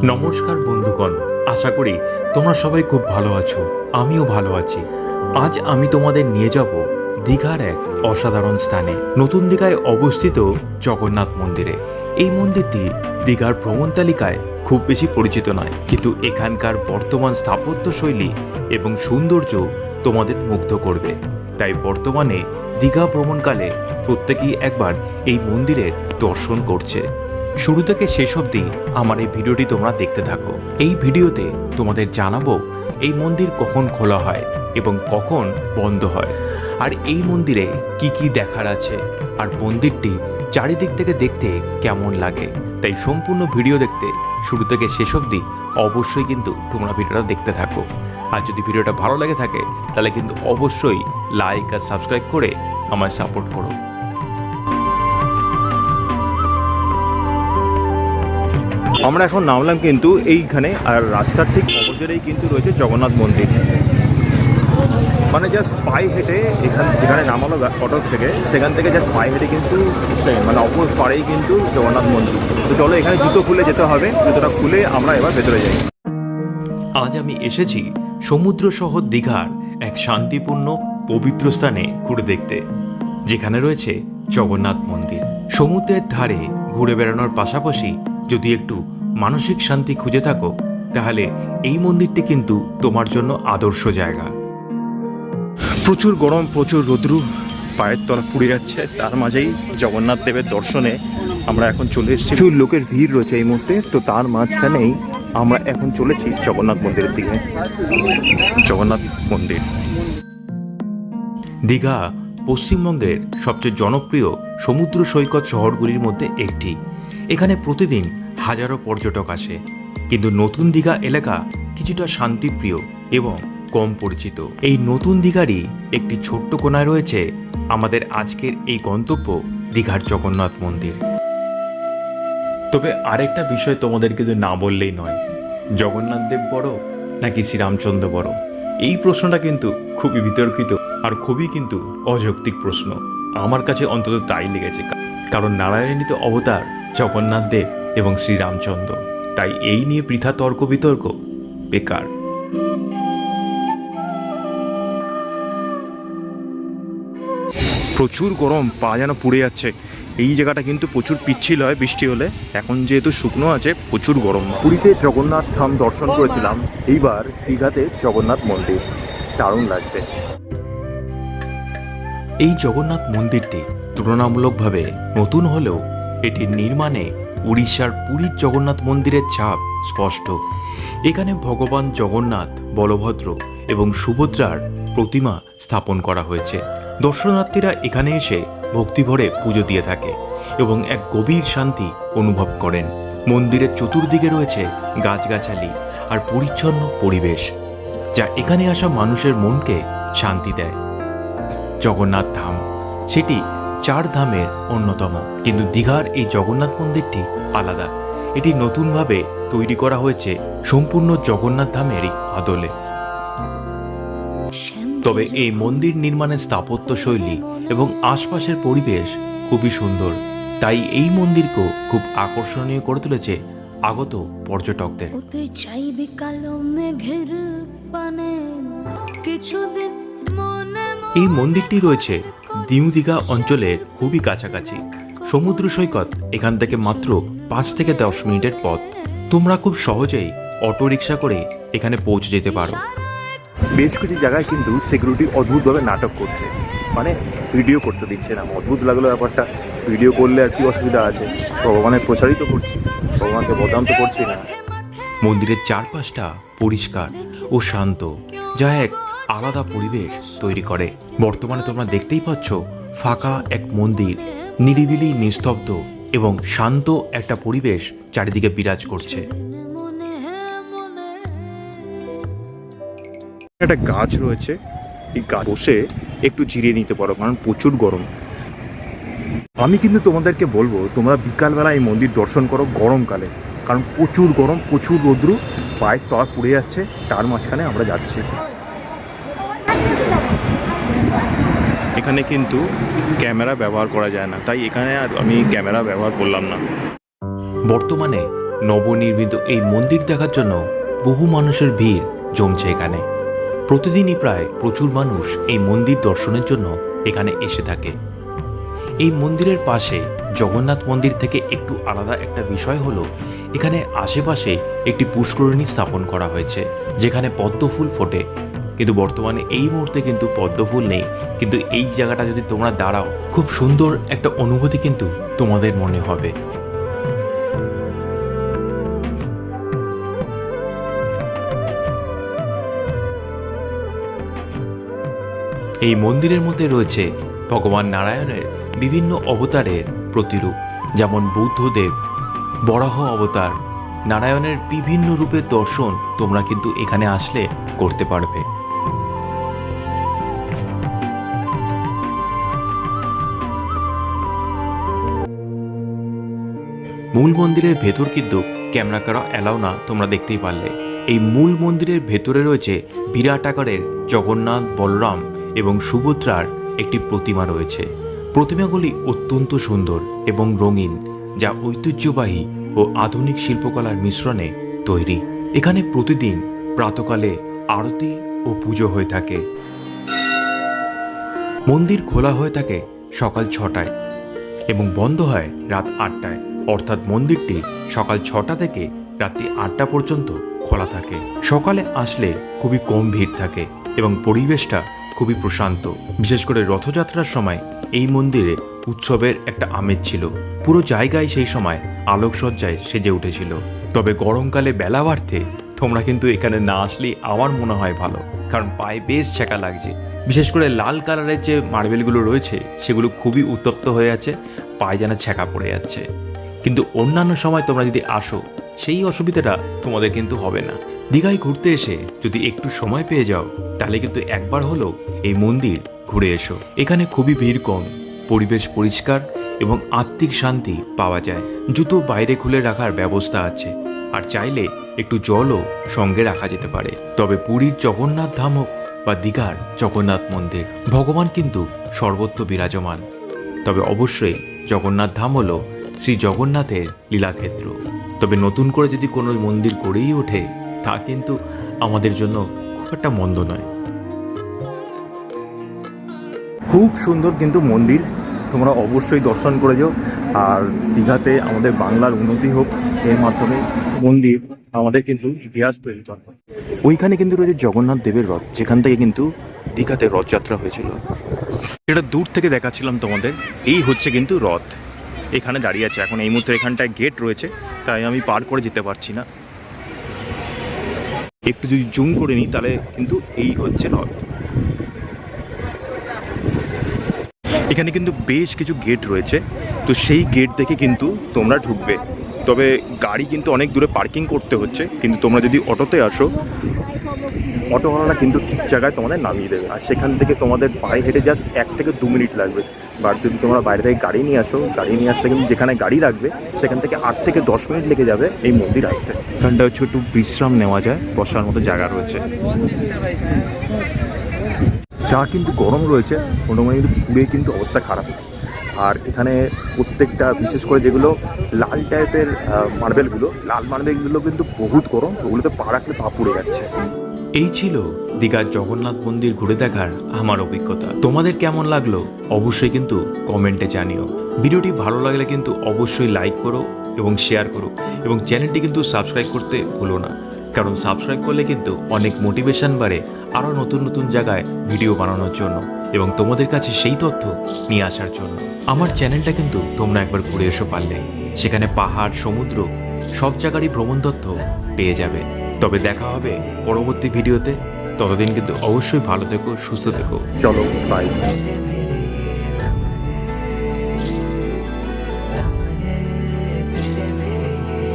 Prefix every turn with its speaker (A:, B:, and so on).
A: নমস্কার বন্ধুগণ, আশা করি তোমরা সবাই খুব ভালো আছো, আমিও ভালো আছি। আজ আমি তোমাদের নিয়ে যাব দীঘার এক অসাধারণ স্থানে, নতুন দীঘায় অবস্থিত জগন্নাথ মন্দিরে। এই মন্দিরটি দীঘার ভ্রমণ তালিকায় খুব বেশি পরিচিত নয়, কিন্তু এখানকার বর্তমান স্থাপত্য শৈলী এবং সৌন্দর্য তোমাদের মুগ্ধ করবে। তাই বর্তমানে দীঘা ভ্রমণকালে প্রত্যেকেই একবার এই মন্দিরের দর্শন করছে। শুরু থেকে শেষ অবধি আমার এই ভিডিওটি তোমরা দেখতে থাকো। এই ভিডিওতে তোমাদের জানাব এই মন্দির কখন খোলা হয় এবং কখন বন্ধ হয়। আর এই মন্দিরে কি কি দেখার আছে? আর মন্দিরটি চারিদিক থেকে দেখতে কেমন লাগে? তাই সম্পূর্ণ ভিডিও দেখতে শুরু থেকে শেষ অবধি অবশ্যই কিন্তু তোমরা ভিডিওটা দেখতে থাকো। আর যদি ভিডিওটা ভালো লাগে থাকে, তাহলে কিন্তু অবশ্যই লাইক আর সাবস্ক্রাইব করে আমায় সাপোর্ট করো।
B: আমরা এখন নামলাম কিন্তু এইখানে, আর রাস্তার ঠিক অপোজিটেই কিন্তু রয়েছে জগন্নাথ মন্দির। মানে জাস্ট পায়ে হেঁটে এখান, যেখানে নামালো অটো থেকে, সেখান থেকে জাস্ট পায়ে হেঁটে কিন্তু মানে অপর পাড়েই কিন্তু জগন্নাথ মন্দির। তো চলো এখানে জুতো খুলে যেতে হবে, জুতোটা খুলে আমরা এবার ভেতরে যাই।
A: আজ আমি এসেছি সমুদ্র শহর দীঘার এক শান্তিপূর্ণ, পবিত্র স্থানে ঘুরে দেখতে, যেখানে রয়েছে জগন্নাথ মন্দির। সমুদ্রের ধারে ঘুরে বেড়ানোর পাশাপাশি যদি একটু মানসিক শান্তি খুঁজে থাকো তাহলে এই মন্দিরটি কিন্তু তোমার জন্য আদর্শ জায়গা।
B: প্রচুর গরম প্রচুর রৌদ্রু পায়ের তলা পুড়ে যাচ্ছে। তার মাঝেই জগন্নাথ দেবের দর্শনে আমরা এখন চলে এসেছি। প্রচুর লোকের ভিড় রয়েছে এই মুহূর্তে তো তার মাঝখানেই আমরা এখন চলেছি জগন্নাথ মন্দিরের দিকে। জগন্নাথ মন্দির।
A: দীঘা পশ্চিমবঙ্গের সবচেয়ে জনপ্রিয় সমুদ্র সৈকত শহরগুলির মধ্যে একটি। এখানে প্রতিদিন হাজারো পর্যটক আসে। কিন্তু নতুন দীঘা এলাকা কিছুটা শান্তিপ্রিয় এবং কম পরিচিত। এই নতুন দীঘারই একটি ছোট্ট কোনায় রয়েছে আমাদের আজকের এই গন্তব্য দীঘার জগন্নাথ মন্দির। তবে আরেকটা বিষয় তোমাদের কিন্তু না বললেই নয়। জগন্নাথ দেব বড় নাকি শ্রীরামচন্দ্র বড়? এই প্রশ্নটা কিন্তু খুবই বিতর্কিত আর খুবই কিন্তু অযৌক্তিক প্রশ্ন। আমার কাছে অন্তত তাই লেগেছে। কারণ নারায়ণিত অবতার জগন্নাথ দেব। এবং শ্রীরামচন্দ্র। তাই এই নিয়ে পৃথা তর্ক বিতর্ক বেকার।
B: প্রচুর গরম পা যেন পুড়ে যাচ্ছে। এই জায়গাটা কিন্তু প্রচুর পিচ্ছিল হয় বৃষ্টি হলে। এখন যেহেতু শুকনো আছে প্রচুর গরম। পুরীতে জগন্নাথ ধাম দর্শন করেছিলাম। এইবার দীঘাতে জগন্নাথ মন্দির। দারুণ লাগছে।
A: এই জগন্নাথ মন্দিরটি তুলনামূলকভাবে নতুন হলেও এটির নির্মাণে উড়িষ্যার পুরীর জগন্নাথ মন্দিরের ছাপ স্পষ্ট। এখানে ভগবান জগন্নাথ, বলভদ্র এবং সুভদ্রার প্রতিমা স্থাপন করা হয়েছে। দর্শনার্থীরা এখানে এসে ভক্তিভরে পুজো দিয়ে থাকে এবং এক গভীর শান্তি অনুভব করেন। মন্দিরের চতুর্দিকে রয়েছে গাছগাছালি আর পরিচ্ছন্ন পরিবেশ, যা এখানে আসা মানুষের মনকে শান্তি দেয়। জগন্নাথ ধাম, সেটি চার ধামের অন্যতম। কিন্তু দীঘার এই জগন্নাথ মন্দিরটি আলাদা। এটি নতুনভাবে তৈরি করা হয়েছে সম্পূর্ণ জগন্নাথ ধামেরই আদলে। তবে এই মন্দির নির্মাণের স্থাপত্য শৈলী এবং আশপাশের পরিবেশ খুবই সুন্দর। তাই এই মন্দিরকেও খুব আকর্ষণীয় করে তুলেছে আগত পর্যটকদের। এই মন্দিরটি রয়েছে দিউ দীঘা অঞ্চলের খুবই কাছাকাছি। সমুদ্র সৈকত এখান থেকে মাত্র পাঁচ থেকে দশ মিনিটের পথ। তোমরা খুব সহজেই অটো রিক্সা করে এখানে পৌঁছে যেতে পারো।
B: বেশ কিছু জায়গায় কিন্তু সিকিউরিটি অদ্ভুতভাবে নাটক করছে। মানে ভিডিও করতে দিচ্ছে না। অদ্ভুত লাগল ব্যাপারটা। ভিডিও করলে আর কি অসুবিধা আছে? ভগবানের প্রচারিত করছি। ভগবানকে বদনাম তো করছি না।
A: মন্দিরের চারপাশটা পরিষ্কার ও শান্ত। যা এক আলাদা পরিবেশ তৈরি করে। বর্তমানে তোমরা দেখতেই পাচ্ছ ফাঁকা এক মন্দির, নিরিবিলি, নিস্তব্ধ এবং শান্ত একটা পরিবেশ চারিদিকে বিরাজ করছে।
B: একটা গাছ রয়েছে, এই গাছ বসে একটু জিরিয়ে নিতে পারো, কারণ প্রচুর গরম। আমি কিন্তু তোমাদেরকে বলব, তোমরা বিকালবেলা এই মন্দির দর্শন করো গরমকালে, কারণ প্রচুর গরম, প্রচুর রৌদ্রু, পায়ের তলা পুড়ে যাচ্ছে, তার মাঝখানে আমরা যাচ্ছি। এখানে কিন্তু ক্যামেরা ব্যবহার করা যায় না। তাই এখানে আর আমি ক্যামেরা ব্যবহার করলাম না।
A: বর্তমানে নবনির্মিত এই মন্দির দেখার জন্য বহু মানুষের ভিড় জমছে এখানে। প্রতিদিনই প্রায় প্রচুর মানুষ এই মন্দির দর্শনের জন্য এখানে এসে থাকে। এই মন্দিরের পাশে জগন্নাথ মন্দির থেকে একটু আলাদা একটা বিষয় হলো, এখানে আশেপাশে একটি পুষ্করিণী স্থাপন করা হয়েছে, যেখানে পদ্ম ফুল ফোটে। কিন্তু বর্তমানে এই মুহূর্তে কিন্তু পদ্মফুল নেই। কিন্তু এই জায়গাটা যদি তোমরা দাঁড়াও, খুব সুন্দর একটা অনুভূতি কিন্তু তোমাদের মনে হবে। এই মন্দিরের মধ্যে রয়েছে ভগবান নারায়ণের বিভিন্ন অবতারের প্রতিরূপ, যেমন বুদ্ধদেব, বরাহ অবতার, নারায়ণের বিভিন্ন রূপের দর্শন তোমরা কিন্তু এখানে আসলে করতে পারবে। মূল মন্দিরের ভেতর কিন্তু ক্যামেরা করা অ্যালাউ না, তোমরা দেখতেই পারলে। এই মূল মন্দিরের ভেতরে রয়েছে বিরাট আকারের জগন্নাথ, বলরাম এবং সুভদ্রার একটি প্রতিমা রয়েছে। প্রতিমাগুলি অত্যন্ত সুন্দর এবং রঙিন, যা ঐতিহ্যবাহী ও আধুনিক শিল্পকলার মিশ্রণে তৈরি। এখানে প্রতিদিন প্রাতকালে আরতি ও পুজো হয়ে থাকে। মন্দির খোলা হয়ে থাকে সকাল ছটায় এবং বন্ধ হয় রাত আটটায়। অর্থাৎ মন্দিরটি সকাল ছটা থেকে রাত্রি আটটা পর্যন্ত খোলা থাকে। সকালে আসলে খুবই কম ভিড় থাকে এবং পরিবেশটা খুবই প্রশান্ত। বিশেষ করে রথযাত্রার সময় এই মন্দিরে উৎসবের একটা আমেজ ছিল। পুরো জায়গায় সেই সময় আলোকসজ্জায় সেজে উঠেছিল। তবে গরমকালে বেলা বাড়তে তোমরা কিন্তু এখানে না আসলেই আমার মনে হয় ভালো, কারণ পায়ে বেশ ছেঁকা লাগছে। বিশেষ করে লাল কালারের যে মার্বেলগুলো রয়েছে, সেগুলো খুবই উত্তপ্ত হয়ে আছে পায়ে যেন ছেঁকা পড়ে যাচ্ছে। কিন্তু অন্যান্য সময় তোমরা যদি আসো, সেই অসুবিধাটা তোমাদের কিন্তু হবে না। দীঘায় ঘুরতে এসে যদি একটু সময় পেয়ে যাও, তাহলে কিন্তু একবার হলো এই মন্দির ঘুরে এসো। এখানে খুবই ভিড় কম, পরিবেশ পরিষ্কার এবং আত্মিক শান্তি পাওয়া যায়। জুতো বাইরে খুলে রাখার ব্যবস্থা আছে, আর চাইলে একটু জলও সঙ্গে রাখা যেতে পারে। তবে পুরীর জগন্নাথ ধাম হোক বা দীঘার জগন্নাথ মন্দির, ভগবান কিন্তু সর্বত্র বিরাজমান। তবে অবশ্যই জগন্নাথ ধাম হলো শ্রী জগন্নাথের লীলাক্ষেত্র। তবে নতুন করে যদি কোনো মন্দির গড়েই ওঠে, তা কিন্তু আমাদের জন্য খুব একটা মন্দ নয়।
B: খুব সুন্দর কিন্তু মন্দির। তোমরা অবশ্যই দর্শন করে যাও। আর দীঘাতে আমাদের বাংলার উন্নতি হোক, এর মাধ্যমে মন্দির আমাদের কিন্তু ইতিহাস তৈরি করে ওইখানে কিন্তু রয়েছে জগন্নাথ দেবের রথ, যেখান থেকে কিন্তু দীঘাতে রথযাত্রা হয়েছিল। এটা দূর থেকে দেখাচ্ছিলাম তোমাদের, এই হচ্ছে কিন্তু রথ। এখানে দাঁড়িয়ে আছে। এখন এই মুহূর্তে এখানটায় গেট রয়েছে, তাই আমি পার করে যেতে পারছি না। একটু যদি জুম করে নিই, তাহলে কিন্তু এই হচ্ছে রথ এখানে কিন্তু বেশ কিছু গেট রয়েছে, তো সেই গেট দেখে কিন্তু তোমরা ঢুকবে। তবে গাড়ি কিন্তু অনেক দূরে পার্কিং করতে হচ্ছে, কিন্তু তোমরা যদি অটোতে আসো, অটোওয়ালারা কিন্তু ঠিক জায়গায় তোমাদের নামিয়ে দেবে। আর সেখান থেকে তোমাদের পায়ে হেঁটে জাস্ট এক থেকে দু মিনিট লাগবে। বা যদি তোমরা বাইরে থেকে গাড়ি নিয়ে আসো গাড়ি নিয়ে আসলে কিন্তু যেখানে গাড়ি রাখবে সেখান থেকে আট থেকে দশ মিনিট লেগে যাবে এই মন্দির আসতে। এখানটা হচ্ছে একটু বিশ্রাম নেওয়া যায় বসার মতো জায়গা রয়েছে। চা কিন্তু গরম রয়েছে মোটামুটি কিন্তু পুড়ে কিন্তু অবস্থা খারাপ। আর এখানে প্রত্যেকটা বিশেষ করে যেগুলো লাল টাইপের মার্বেলগুলো লাল মার্বেলগুলো কিন্তু বহুত গরম ওগুলোতে পা রাখলে পা পুড়ে যাচ্ছে।
A: এই ছিল দীঘার জগন্নাথ মন্দির ঘুরে দেখার আমার অভিজ্ঞতা। তোমাদের কেমন লাগল অবশ্যই কিন্তু কমেন্টে জানিও। ভিডিওটি ভালো লাগলে কিন্তু অবশ্যই লাইক করো এবং শেয়ার করো এবং চ্যানেলটি কিন্তু সাবস্ক্রাইব করতে ভুলো না। কারণ সাবস্ক্রাইব করলে কিন্তু অনেক মোটিভেশন বাড়ে আরও নতুন নতুন জায়গায় ভিডিও বানানোর জন্য এবং তোমাদের কাছে সেই তথ্য নিয়ে আসার জন্য। আমার চ্যানেলটা কিন্তু তোমরা একবার ঘুরে এসো পারলে। সেখানে পাহাড়, সমুদ্র, সব জায়গারই ভ্রমণ তথ্য পেয়ে যাবে। তবে দেখা হবে পরবর্তী ভিডিওতে। ততদিন কিন্তু অবশ্যই ভালো থেকো সুস্থ থেকো।
B: চলো বাই